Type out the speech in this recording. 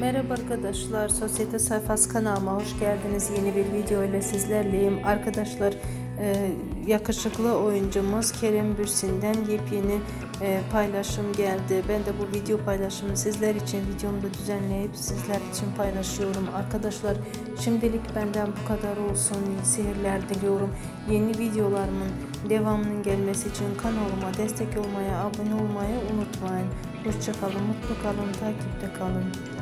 Merhaba arkadaşlar, Sosyete Sayfası kanalıma hoş geldiniz. Yeni bir video ile sizlerleyim. Arkadaşlar, e, yakışıklı oyuncumuz Kerem Bürsin'den yepyeni e, paylaşım geldi. Ben de bu video paylaşımı sizler için videomda düzenleyip sizler için paylaşıyorum. Arkadaşlar, şimdilik benden bu kadar olsun. İyi seyirler diliyorum. Yeni videolarımın devamının gelmesi için kanalıma destek olmaya, abone olmayı unutmayın. Hoşçakalın, mutlu kalın, takipte kalın.